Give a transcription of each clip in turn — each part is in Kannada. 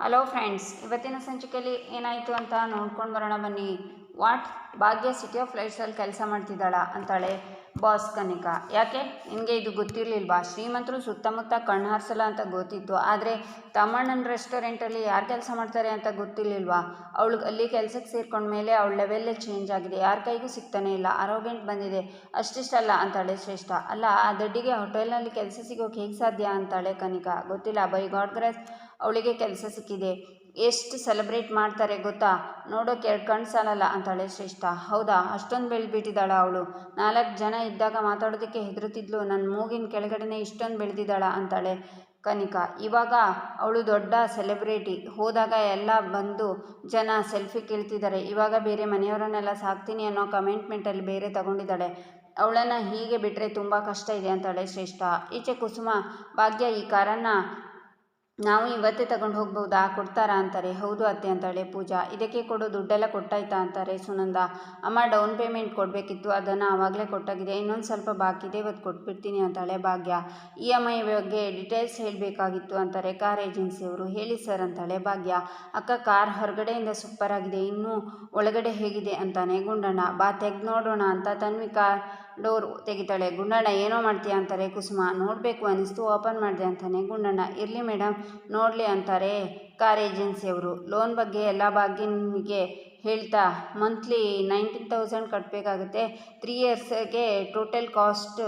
ಹಲೋ ಫ್ರೆಂಡ್ಸ್ ಇವತ್ತಿನ ಸಂಚಿಕೆಯಲ್ಲಿ ಏನಾಯಿತು ಅಂತ ನೋಡ್ಕೊಂಡು ಬರೋಣ ಬನ್ನಿ. ವಾಟ್ ಭಾಗ್ಯ ಸಿಟಿ ಆಫ್ ಲೈಟ್ಸಲ್ಲಿ ಕೆಲಸ ಮಾಡ್ತಿದ್ದಾಳ ಅಂತಾಳೆ ಬಾಸ್ ಕನಿಕಾ. ಯಾಕೆ? ನಿಮಗೆ ಇದು ಗೊತ್ತಿರಲಿಲ್ವಾ? ಶ್ರೀಮಂತರು ಸುತ್ತಮುತ್ತ ಕಣ್ಣು ಹಾರಿಸಲ್ಲ ಅಂತ ಗೊತ್ತಿತ್ತು. ಆದರೆ ತಮ್ಮಣ್ಣನ ರೆಸ್ಟೋರೆಂಟಲ್ಲಿ ಯಾರು ಕೆಲಸ ಮಾಡ್ತಾರೆ ಅಂತ ಗೊತ್ತಿರಲಿಲ್ವಾ? ಅವಳು ಅಲ್ಲಿ ಕೆಲಸಕ್ಕೆ ಸೇರ್ಕೊಂಡ ಮೇಲೆ ಅವಳ ಲೆವೆಲ್ಲೇ ಚೇಂಜ್ ಆಗಿದೆ. ಯಾರ ಕೈಗೂ ಸಿಗ್ತಾನೆ ಇಲ್ಲ. ಆರೋಗ್ಯಂಟ್ ಬಂದಿದೆ. ಅಷ್ಟಿಷ್ಟಲ್ಲ ಅಂತಾಳೆ ಶ್ರೇಷ್ಠ. ಅಲ್ಲ, ಆ ದಡ್ಡಿಗೆ ಹೋಟೆಲ್ನಲ್ಲಿ ಕೆಲಸ ಸಿಗೋಕೆ ಹೇಗೆ ಸಾಧ್ಯ ಅಂತಾಳೆ ಕನಿಕಾ. ಗೊತ್ತಿಲ್ಲ ಬೈ ಗಾಡ್ ಗ್ರೇಸ್ ಅವಳಿಗೆ ಕೆಲಸ ಸಿಕ್ಕಿದೆ. ಎಷ್ಟು ಸೆಲೆಬ್ರೇಟ್ ಮಾಡ್ತಾರೆ ಗೊತ್ತಾ? ನೋಡೋಕೆ ಎರಡು ಕಣ್ಣು ಸಾಲಲ್ಲ ಅಂತಾಳೆ ಶ್ರೇಷ್ಠ. ಹೌದಾ? ಅಷ್ಟೊಂದು ಬೆಳೆದ್ಬಿಟ್ಟಿದ್ದಾಳ ಅವಳು. ನಾಲ್ಕು ಜನ ಇದ್ದಾಗ ಮಾತಾಡೋದಕ್ಕೆ ಹೆದರುತ್ತಿದ್ಲು ನನ್ನ ಮೂಗಿನ ಕೆಳಗಡೆನೇ ಇಷ್ಟೊಂದು ಬೆಳೆದಿದ್ದಾಳ ಅಂತಾಳೆ ಕನಿಕಾ. ಇವಾಗ ಅವಳು ದೊಡ್ಡ ಸೆಲೆಬ್ರಿಟಿ ಹೋದಾಗ ಎಲ್ಲ ಬಂದು ಜನ ಸೆಲ್ಫಿ ಕೇಳ್ತಿದ್ದಾರೆ ಇವಾಗ ಬೇರೆ ಮನೆಯವರನ್ನೆಲ್ಲ ಸಾಕ್ತೀನಿ ಅನ್ನೋ ಕಮೆಂಟ್ಮೆಂಟಲ್ಲಿ ಬೇರೆ ತಗೊಂಡಿದ್ದಾಳೆ ಅವಳನ್ನು ಹೀಗೆ ಬಿಟ್ಟರೆ ತುಂಬ ಕಷ್ಟ ಇದೆ ಅಂತಾಳೆ ಶ್ರೇಷ್ಠ. ಈಚೆ ಕುಸುಮ, ಭಾಗ್ಯ, ಈ ಕಾರನ್ನು ನಾವು ಇವತ್ತೇ ತಗೊಂಡು ಹೋಗ್ಬೋದಾ? ಕೊಡ್ತಾರಾ ಅಂತಾರೆ. ಹೌದು ಅತ್ತೆ ಅಂತಾಳೆ ಪೂಜಾ. ಇದಕ್ಕೆ ಕೊಡೋ, ದುಡ್ಡೆಲ್ಲ ಕೊಟ್ಟಾಯ್ತಾ ಅಂತಾರೆ ಸುನಂದ. ಅಮ್ಮ ಡೌನ್ ಪೇಮೆಂಟ್ ಕೊಡಬೇಕಿತ್ತು. ಅದನ್ನು ಆವಾಗಲೇ ಕೊಟ್ಟಾಗಿದೆ. ಇನ್ನೊಂದು ಸ್ವಲ್ಪ ಬಾಕಿ ಇದೆ ಇವತ್ತು ಕೊಟ್ಬಿಡ್ತೀನಿ ಅಂತಾಳೆ ಭಾಗ್ಯ. ಇ ಎಂ ಐ ಬಗ್ಗೆ ಡೀಟೇಲ್ಸ್ ಹೇಳಬೇಕಾಗಿತ್ತು ಅಂತಾರೆ ಕಾರ್ ಏಜೆನ್ಸಿಯವರು ಹೇಳಿ ಸರ್ ಅಂತಾಳೆ ಭಾಗ್ಯ. ಅಕ್ಕ ಕಾರ್ ಹೊರಗಡೆಯಿಂದ ಸೂಪರ್ ಆಗಿದೆ. ಇನ್ನೂ ಒಳಗಡೆ ಹೇಗಿದೆ ಅಂತಾನೆ ಗುಂಡಣ್ಣ. ಬಾ, ತೆಗೆದು ನೋಡೋಣ ಅಂತ ತನ್ವಿ ಕಾರ್ ಡೋರ್ ತೆಗಿತಾಳೆ. ಗುಂಡಣ್ಣ, ಏನೋ ಮಾಡ್ತೀಯ ಅಂತಾರೆ ಕುಸುಮ. ನೋಡಬೇಕು ಅನ್ನಿಸ್ತು ಓಪನ್ ಮಾಡಿದೆ ಅಂತಾನೆ ಗುಂಡಣ್ಣ. ಇರಲಿ ಮೇಡಮ್ ನೋಡಲಿ ಅಂತಾರೆ ಕಾರ್ ಏಜೆನ್ಸಿಯವರು. ಲೋನ್ ಬಗ್ಗೆ ಎಲ್ಲ ನಿಮಗೆ ಹೇಳ್ತಾ ಮಂತ್ಲಿ ನೈಂಟೀನ್ ತೌಸಂಡ್ ಕಟ್ಟಬೇಕಾಗುತ್ತೆ three ಇಯರ್ಸ್ಗೆ total cost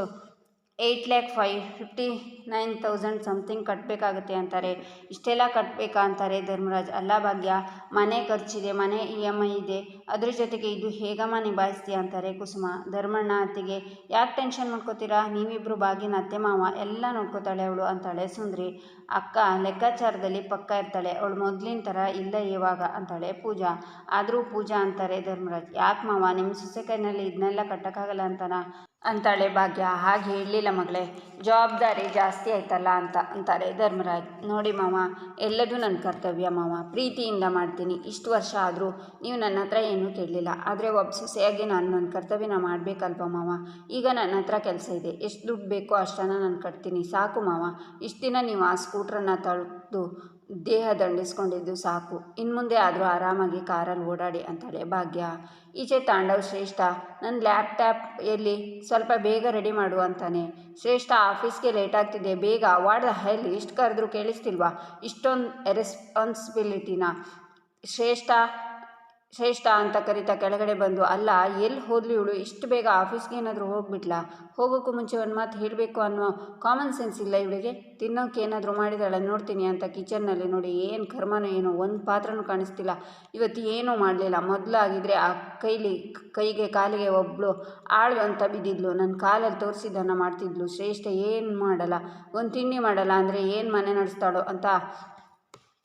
eight lakh five fifty nine thousand something ಕಟ್ಟಬೇಕಾಗುತ್ತೆ ಅಂತಾರೆ. ಇಷ್ಟೆಲ್ಲ ಕಟ್ಟಬೇಕಾ ಅಂತಾರೆ ಧರ್ಮರಾಜ್. ಅಲ್ಲ ಭಾಗ್ಯ, ಮನೆ ಖರ್ಚಿದೆ, ಮನೆ ಇ ಎಂ ಐ ಇದೆ. ಅದ್ರ ಜೊತೆಗೆ ಇದು ಹೇಗಮ್ಮ ನಿಭಾಯಿಸ್ತೀಯ ಅಂತಾರೆ ಕುಸುಮ. ಧರ್ಮಣ್ಣ ಅತ್ತಿಗೆ, ಯಾಕೆ ಟೆನ್ಷನ್ ಮಾಡ್ಕೋತೀರಾ? ನೀವಿಬ್ಬರು ಬಾಗಿನ ಅತ್ತೆ, ಮಾವ ಎಲ್ಲ ನೋಡ್ಕೋತಾಳೆ ಅವಳು ಅಂತಾಳೆ ಸುಂದ್ರಿ. ಅಕ್ಕ, ಲೆಕ್ಕಾಚಾರದಲ್ಲಿ ಪಕ್ಕ ಇರ್ತಾಳೆ. ಅವಳು ಮೊದಲಿನ ಥರ ಇಲ್ಲ ಇವಾಗ ಅಂತಾಳೆ ಪೂಜಾ. ಆದರೂ ಪೂಜಾ ಅಂತಾರೆ ಧರ್ಮರಾಜ್. ಯಾಕೆ ಮಾವ? ನಿಮ್ಮ ಸೊಸೆ ಕೈನಲ್ಲಿ ಇದನ್ನೆಲ್ಲ ಕಟ್ಟೋಕ್ಕಾಗಲ್ಲ ಅಂತನಾ? ಅಂತಾಳೆ ಭಾಗ್ಯ. ಹಾಗೆ ಹೇಳಲಿಲ್ಲ ಮಗಳೇ. ಜವಾಬ್ದಾರಿ ಜಾಸ್ತಿ ಆಯ್ತಲ್ಲ ಅಂತ ಅಂತಾರೆ ಧರ್ಮರಾಜ್. ನೋಡಿ ಮಾವ ಎಲ್ಲದೂ ನನ್ನ ಕರ್ತವ್ಯ ಮಾವ ಪ್ರೀತಿಯಿಂದ ಮಾಡ್ತೀನಿ. ಇಷ್ಟು ವರ್ಷ ಆದರೂ ನೀವು ನನ್ನ ಹತ್ರ ಏನೂ ಕೇಳಲಿಲ್ಲ. ಆದರೆ ಒಬ್ಬ ಸೊಸೆಯಾಗಿ ನಾನು ನನ್ನ ಕರ್ತವ್ಯನ ಮಾಡಬೇಕಲ್ವ ಮಾವ ಈಗ ನನ್ನ ಹತ್ರ ಕೆಲಸ ಇದೆ. ಎಷ್ಟು ದುಡ್ಡು ಬೇಕೋ ಅಷ್ಟನ್ನು ನಾನು ಕಟ್ತೀನಿ. ಸಾಕು ಮಾವ ಇಷ್ಟು ದಿನ ನೀವು ಆ ಸ್ಕೂಟ್ರನ್ನು ತಳ್ದು ದೇಹ ದಂಡಿಸ್ಕೊಂಡಿದ್ದು ಸಾಕು. ಇನ್ನು ಮುಂದೆ ಆದರೂ ಆರಾಮಾಗಿ ಕಾರಲ್ಲಿ ಓಡಾಡಿ ಅಂತಾಳೆ ಭಾಗ್ಯ. ಈಚೆ ತಾಂಡವ್ ಶ್ರೇಷ್ಠ ನನ್ನ ಲ್ಯಾಪ್ಟಾಪ್ ಎಲ್ಲಿ? ಸ್ವಲ್ಪ ಬೇಗ ರೆಡಿ ಮಾಡು ಅಂತಾನೆ. ಶ್ರೇಷ್ಠ, ಆಫೀಸ್ಗೆ ಲೇಟ್ ಆಗ್ತಿದೆ. ಬೇಗ ಹೈಲಿ ಹೆಲ್ ಇಷ್ಟು ಕರೆದ್ರೂ ಕೇಳಿಸ್ತಿಲ್ವಾ? ಇಷ್ಟೊಂದು ರೆಸ್ಪಾನ್ಸಿಬಿಲಿಟಿನ ಶ್ರೇಷ್ಠ ಶ್ರೇಷ್ಠ ಅಂತ ಕರಿತಾ ಕೆಳಗಡೆ ಬಂದು, ಅಲ್ಲ, ಎಲ್ಲಿ ಹೋದ್ಲಿ ಇವಳು? ಇಷ್ಟು ಬೇಗ ಆಫೀಸ್ಗೆ ಏನಾದರೂ ಹೋಗ್ಬಿಟ್ಲಾ? ಹೋಗೋಕ್ಕೂ ಮುಂಚೆ ಒಂದು ಮಾತು ಹೇಳಬೇಕು ಅನ್ನೋ ಕಾಮನ್ ಸೆನ್ಸ್ ಇಲ್ಲ ಇವಳಿಗೆ? ತಿನ್ನೋಕೆ ಏನಾದರೂ ಮಾಡಿದಾಳೆ? ನೋಡ್ತೀನಿ ಅಂತ ಕಿಚನ್ನಲ್ಲಿ ನೋಡಿ, ಏನು ಕರ್ಮನೋ ಏನೋ ಒಂದು ಪಾತ್ರನೂ ಕಾಣಿಸ್ತಿಲ್ಲ. ಇವತ್ತು ಏನೂ ಮಾಡಲಿಲ್ಲ. ಮೊದಲಾಗಿದ್ದರೆ ಆ ಕೈಲಿ, ಕೈಗೆ, ಕಾಲಿಗೆ ಒಬ್ಬಳು ಆಳು ಅಂತ ಬಿದ್ದಿದ್ಲು. ನನ್ನ ಕಾಲಲ್ಲಿ ತೋರಿಸಿದ್ದನ್ನು ಮಾಡ್ತಿದ್ಲು. ಶ್ರೇಷ್ಠ ಏನು ಮಾಡಲ್ಲ? ಒಂದು ತಿಂಡಿ ಮಾಡಲ್ಲ ಅಂದರೆ ಏನು ಮನೆ ನಡೆಸ್ತಾಳೋ ಅಂತ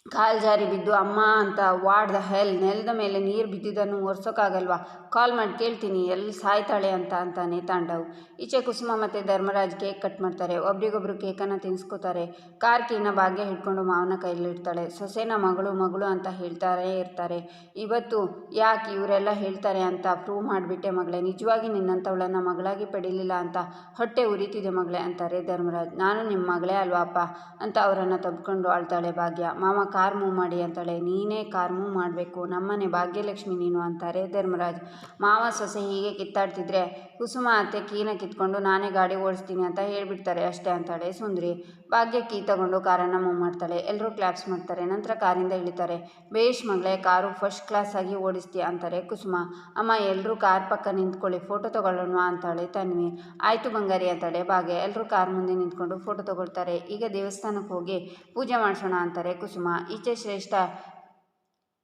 ಕಾಲು ಜಾರಿ ಬಿದ್ದು, ಅಮ್ಮ ಅಂತ ವಾಡ್ದ ಹೆಲ್, ನೆಲದ ಮೇಲೆ ನೀರು ಬಿದ್ದಿದ್ದನ್ನು ಒರೆಸೋಕ್ಕಾಗಲ್ವಾ ಕಾಲ್ ಮಾಡಿ ಕೇಳ್ತೀನಿ, ಎಲ್ಲಿ ಸಾಯ್ತಾಳೆ ಅಂತ ಅಂತಾನೆ ತಾಂಡವ್ ಈಚೆ ಕುಸುಮ ಮತ್ತು ಧರ್ಮರಾಜ್ ಕೇಕ್ ಕಟ್ ಮಾಡ್ತಾರೆ. ಒಬ್ರಿಗೊಬ್ರು ಕೇಕನ್ನು ತಿನ್ಸ್ಕೋತಾರೆ. ಕಾರ್ ಕೀನ ಭಾಗ್ಯ ಹಿಡ್ಕೊಂಡು ಮಾವನ ಕೈಲಿಡ್ತಾಳೆ ಸೊಸೆನ ಮಗಳು ಮಗಳು ಅಂತ ಹೇಳ್ತಾರೆ ಇರ್ತಾರೆ. ಇವತ್ತು ಯಾಕೆ ಇವರೆಲ್ಲ ಹೇಳ್ತಾರೆ ಅಂತ ಪ್ರೂವ್ ಮಾಡಿಬಿಟ್ಟೆ ಮಗಳೇ. ನಿಜವಾಗಿ ನಿನ್ನಂಥವಳನ್ನು ಮಗಳಾಗಿ ಪಡೀಲಿಲ್ಲ ಅಂತ ಹೊಟ್ಟೆ ಉರಿತಿದೆ ಮಗಳೇ, ಅಂತಾರೆ ಧರ್ಮರಾಜ್. ನಾನು ನಿಮ್ಮ ಮಗಳೇ ಅಲ್ವಾ ಅಪ್ಪ ಅಂತ ಅವರನ್ನು ತಬ್ಕೊಂಡು ಆಳ್ತಾಳೆ ಭಾಗ್ಯ. ಮಾಮ ಕಾರ್ ಮೂವ್ ಮಾಡಿ ಅಂತಾಳೆ. ನೀನೇ ಕಾರ್ ಮೂವ್ ಮಾಡಬೇಕು. ನಮ್ಮನೆ ಭಾಗ್ಯಲಕ್ಷ್ಮಿ ನೀನು ಅಂತಾರೆ ಧರ್ಮರಾಜ್. ಮಾವ ಸೊಸೆ ಹೀಗೆ ಕಿತ್ತಾಡ್ತಿದ್ರೆ ಕುಸುಮ ಅತ್ತೆ ಕೀನ ಕಿತ್ಕೊಂಡು ನಾನೇ ಗಾಡಿ ಓಡಿಸ್ತೀನಿ ಅಂತ ಹೇಳಿಬಿಡ್ತಾರೆ ಅಷ್ಟೇ ಅಂತಾಳೆ ಸುಂದ್ರಿ. ಭಾಗ್ಯ ಕೀ ತಗೊಂಡು ಕಾರನ್ನು ಮೂವ್ ಮಾಡ್ತಾಳೆ. ಎಲ್ಲರೂ ಕ್ಲಾಪ್ಸ್ ಮಾಡ್ತಾರೆ. ನಂತರ ಕಾರಿಂದ ಇಳಿತಾರೆ. ಬೇಷ್ ಮಗಳೇ, ಕಾರು ಫಸ್ಟ್ ಕ್ಲಾಸ್ ಆಗಿ ಓಡಿಸ್ತೀಯ ಅಂತಾರೆ ಕುಸುಮ. ಅಮ್ಮ ಎಲ್ಲರೂ ಕಾರ್ ಪಕ್ಕ ನಿಂತ್ಕೊಳ್ಳಿ ಫೋಟೋ ತಗೊಳ್ಳೋಣ ಅಂತಾಳೆ ತನ್ವಿ. ಆಯಿತು ಬಂಗಾರಿ ಅಂತಾಳೆ ಭಾಗ್ಯ. ಎಲ್ಲರೂ ಕಾರ್ ಮುಂದೆ ನಿಂತ್ಕೊಂಡು ಫೋಟೋ ತಗೊಳ್ತಾರೆ. ಈಗ ದೇವಸ್ಥಾನಕ್ಕೆ ಹೋಗಿ ಪೂಜೆ ಮಾಡಿಸೋಣ ಅಂತಾರೆ ಕುಸುಮ. ಈಚೆ ಶ್ರೇಷ್ಠ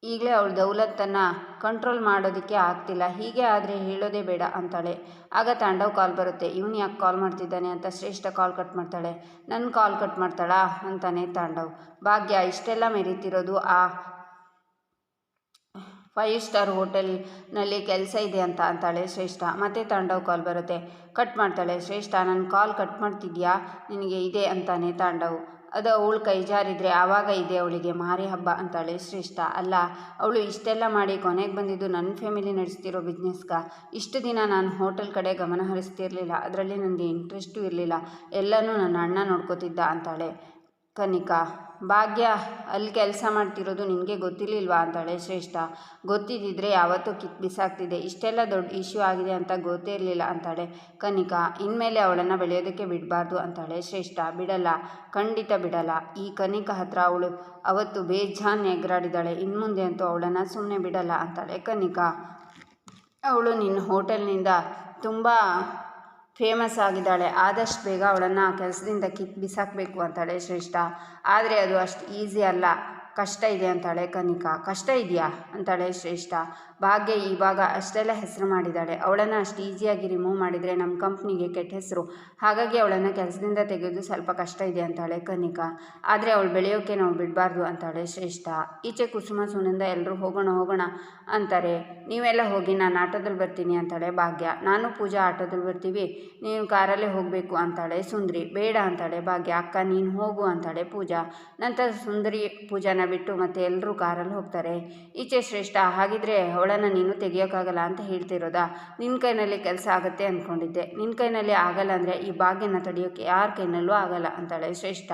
ಈಗಲೇ ಅವಳು ದೌಲತ್ತನ್ನು ಕಂಟ್ರೋಲ್ ಮಾಡೋದಕ್ಕೆ ಆಗ್ತಿಲ್ಲ. ಹೀಗೆ ಆದರೆ ಹೇಳೋದೇ ಬೇಡ ಅಂತಾಳೆ. ಆಗ ತಾಂಡವ್ ಕಾಲ್ ಬರುತ್ತೆ. ಇವನು ಯಾಕೆ ಕಾಲ್ ಮಾಡ್ತಿದ್ದಾನೆ ಅಂತ ಶ್ರೇಷ್ಠ ಕಾಲ್ ಕಟ್ ಮಾಡ್ತಾಳೆ. ನನ್ನ ಕಾಲ್ ಕಟ್ ಮಾಡ್ತಾಳಾ? ಅಂತಾನೆ ತಾಂಡವ್. ಭಾಗ್ಯ, ಇಷ್ಟೆಲ್ಲ ಮೆರೀತಿರೋದು ಆ ಫೈವ್ ಸ್ಟಾರ್ ಹೋಟೆಲ್ನಲ್ಲಿ ಕೆಲಸ ಇದೆ ಅಂತ, ಅಂತಾಳೆ ಶ್ರೇಷ್ಠ. ಮತ್ತೆ ತಾಂಡವ್ ಕಾಲ್ ಬರುತ್ತೆ. ಕಟ್ ಮಾಡ್ತಾಳೆ. ಶ್ರೇಷ್ಠ ನನ್ನ ಕಾಲ್ ಕಟ್ ಮಾಡ್ತಿದ್ಯಾ? ನಿನಗೆ ಇದೆ, ಅಂತಾನೆ ತಾಂಡವ್. ಅದು ಅವಳು ಕೈ ಜಾರಿದರೆ ಆವಾಗ ಇದೆ ಅವಳಿಗೆ ಮಾರಿ ಹಬ್ಬ ಅಂತಾಳೆ ಶ್ರೇಷ್ಠ. ಅಲ್ಲ, ಅವಳು ಇಷ್ಟೆಲ್ಲ ಮಾಡಿ ಕೊನೆಗೆ ಬಂದಿದ್ದು ನನ್ನ ಫ್ಯಾಮಿಲಿ ನಡೆಸ್ತಿರೋ ಬಿಸ್ನೆಸ್ಗ ಇಷ್ಟು ದಿನ ನಾನು ಹೋಟೆಲ್ ಕಡೆ ಗಮನ ಹರಿಸ್ತಿರ್ಲಿಲ್ಲ. ಅದರಲ್ಲಿ ನನಗೆ ಇಂಟ್ರೆಸ್ಟು ಇರಲಿಲ್ಲ. ಎಲ್ಲನೂ ನನ್ನ ಅಣ್ಣ ನೋಡ್ಕೋತಿದ್ದ ಅಂತಾಳೆ ಕನಿಕಾ. ಭಾಗ್ಯ, ಅಲ್ಲಿ ಕೆಲಸ ಮಾಡ್ತಿರೋದು ನಿನಗೆ ಗೊತ್ತಿರಲಿಲ್ವಾ ಅಂತಾಳೆ ಶ್ರೇಷ್ಠ. ಗೊತ್ತಿದ್ದಿದ್ರೆ ಯಾವತ್ತೂ ಕಿತ್ ಬಿಸಾಕ್ತಿದೆ ಇಷ್ಟೆಲ್ಲ ದೊಡ್ಡ ಇಶ್ಯೂ ಆಗಿದೆ ಅಂತ ಗೊತ್ತೇ ಇರಲಿಲ್ಲ ಅಂತಾಳೆ ಕನಿಕಾ, ಇನ್ಮೇಲೆ ಅವಳನ್ನು ಬೆಳೆಯೋದಕ್ಕೆ ಬಿಡಬಾರ್ದು ಅಂತಾಳೆ ಶ್ರೇಷ್ಠ, ಬಿಡಲ್ಲ. ಖಂಡಿತ ಬಿಡಲ್ಲ. ಈ ಕನಿಕಾ ಹತ್ರ ಅವಳು ಅವತ್ತು ಬೇಜಾನ್ ಎಗ್ರಾಡಿದ್ದಾಳೆ. ಇನ್ಮುಂದೆ ಅಂತೂ ಅವಳನ್ನು ಸುಮ್ಮನೆ ಬಿಡಲ್ಲ ಅಂತಾಳೆ ಕನಿಕಾ. ಅವಳು ನಿನ್ನ ಹೋಟೆಲ್ನಿಂದ ತುಂಬ ಫೇಮಸ್ ಆಗಿದ್ದಾಳೆ. ಆದಷ್ಟು ಬೇಗ ಅವಳನ್ನು ಕೆಲಸದಿಂದ ಕಿತ್ತು ಬಿಸಾಕಬೇಕು ಅಂತಾಳೆ ಶ್ರೇಷ್ಠ. ಆದರೆ ಅದು ಅಷ್ಟು ಈಸಿ ಅಲ್ಲ. ಕಷ್ಟ ಇದೆ ಅಂತಾಳೆ ಕನಿಕಾ. ಕಷ್ಟ ಇದೆಯಾ? ಅಂತಾಳೆ ಶ್ರೇಷ್ಠ. ಭಾಗ್ಯ ಇವಾಗ ಅಷ್ಟೆಲ್ಲ ಹೆಸರು ಮಾಡಿದ್ದಾಳೆ. ಅವಳನ್ನು ಅಷ್ಟು ಈಸಿಯಾಗಿ ರಿಮೂವ್ ಮಾಡಿದರೆ ನಮ್ಮ ಕಂಪ್ನಿಗೆ ಕೆಟ್ಟ ಹೆಸರು. ಹಾಗಾಗಿ ಅವಳನ್ನು ಕೆಲಸದಿಂದ ತೆಗೆಯೋದು ಸ್ವಲ್ಪ ಕಷ್ಟ ಇದೆ ಅಂತಾಳೆ ಕನಿಕಾ. ಆದರೆ ಅವಳು ಬೆಳೆಯೋಕೆ ನಾವು ಬಿಡಬಾರ್ದು ಅಂತಾಳೆ ಶ್ರೇಷ್ಠ. ಈಚೆ ಕುಸುಮ ಸುನಂದ ಎಲ್ಲರೂ ಹೋಗೋಣ ಹೋಗೋಣ ಅಂತಾರೆ. ನೀವೆಲ್ಲ ಹೋಗಿ ನಾನು ಆಟೋದಲ್ಲಿ ಬರ್ತೀನಿ ಅಂತಾಳೆ ಭಾಗ್ಯ. ನಾನು ಪೂಜಾ ಆಟೋದಲ್ಲಿ ಬರ್ತೀವಿ. ನೀನು ಕಾರಲ್ಲೇ ಹೋಗಬೇಕು ಅಂತಾಳೆ ಸುಂದ್ರಿ. ಬೇಡ ಅಂತಾಳೆ ಭಾಗ್ಯ. ಅಕ್ಕ ನೀನು ಹೋಗು ಅಂತಾಳೆ ಪೂಜಾ. ನಂತರ ಸುಂದರಿ ಪೂಜಾನ ಬಿಟ್ಟು ಮತ್ತೆ ಎಲ್ಲರೂ ಕಾರಲ್ಲಿ ಹೋಗ್ತಾರೆ. ಈಚೆ ಶ್ರೇಷ್ಠ, ಹಾಗಿದ್ರೆ ಅವಳನ್ನು ನೀನು ತೆಗಿಯೋಕ್ಕಾಗಲ್ಲ ಅಂತ ಹೇಳ್ತಿರೋದಾ? ನಿನ್ನ ಕೈನಲ್ಲಿ ಕೆಲಸ ಆಗುತ್ತೆ ಅಂದ್ಕೊಂಡಿದ್ದೆ ನಿನ್ನ ಕೈನಲ್ಲಿ ಆಗಲ್ಲ ಅಂದರೆ ಈ ಭಾಗ್ಯನ ತಡೆಯೋಕ್ಕೆ ಯಾರ ಕೈನಲ್ಲೂ ಆಗಲ್ಲ ಅಂತಾಳೆ ಶ್ರೇಷ್ಠ.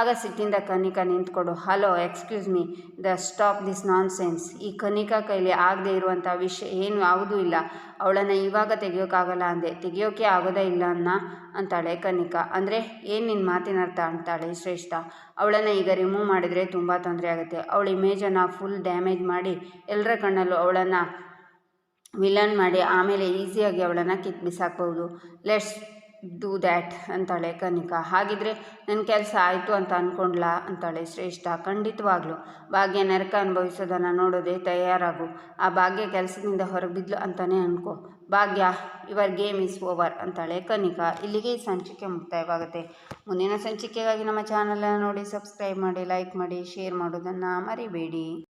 ಆಗ ಸಿಟ್ಟಿಂದ Kanika ನಿಂತ್ಕೊಡು, hello, excuse me, the stop this nonsense ಈ ಕನಿಕಾ ಕೈಲಿ ಆಗದೆ ಇರುವಂಥ ವಿಷಯ ಏನು, ಯಾವುದೂ ಇಲ್ಲ. ಅವಳನ್ನು ಇವಾಗ ತೆಗಿಯೋಕ್ಕಾಗಲ್ಲ ಅಂದೆ. ತೆಗೆಯೋಕೆ ಆಗೋದೇ ಇಲ್ಲ ಅನ್ನ, ಅಂತಾಳೆ ಕನಿಕಾ. ಅಂದರೆ ಏನು ನಿನ್ನ ಮಾತಿನ ಅರ್ಥ ಅಂತಾಳೆ ಶ್ರೇಷ್ಠ. ಅವಳನ್ನು ಈಗ ರಿಮೂವ್ ಮಾಡಿದರೆ ತುಂಬ ತೊಂದರೆ ಆಗುತ್ತೆ. ಅವಳ ಇಮೇಜನ್ನು ಫುಲ್ ಡ್ಯಾಮೇಜ್ ಮಾಡಿ ಎಲ್ಲರ ಕಣ್ಣಲ್ಲೂ ಅವಳನ್ನು ವಿಲನ್ ಮಾಡಿ ಆಮೇಲೆ ಈಸಿಯಾಗಿ ಅವಳನ್ನು ಕಿತ್ ಬಿಸಾಕ್ಬೋದು ಲೆಟ್ಸ್ ಡೂ ದ್ಯಾಟ್ ಅಂತಾಳೆ ಕನಿಕಾ. ಹಾಗಿದ್ರೆ ನನ್ನ ಕೆಲಸ ಆಯಿತು ಅಂತ ಅಂದ್ಕೊಂಡ್ಲಾ ಅಂತಾಳೆ ಶ್ರೇಷ್ಠ. ಖಂಡಿತವಾಗ್ಲೂ. ಭಾಗ್ಯ ನರಕ ಅನುಭವಿಸೋದನ್ನು ನೋಡೋದೇ ತಯಾರಾಗು. ಆ ಭಾಗ್ಯ ಕೆಲಸದಿಂದ ಹೊರಬಿದ್ಲು ಅಂತಲೇ ಅನ್ಕೋ. ಭಾಗ್ಯ ಇವರ್ ಗೇಮ್ ಇಸ್ ಓವರ್ ಅಂತಾಳೆ ಕನಿಕಾ. ಇಲ್ಲಿಗೆ ಸಂಚಿಕೆ ಮುಕ್ತಾಯವಾಗುತ್ತೆ. ಮುಂದಿನ ಸಂಚಿಕೆಗಾಗಿ ನಮ್ಮ ಚಾನಲನ್ನು ನೋಡಿ ಸಬ್ಸ್ಕ್ರೈಬ್ ಮಾಡಿ ಲೈಕ್ ಮಾಡಿ ಶೇರ್ ಮಾಡೋದನ್ನು ಮರಿಬೇಡಿ.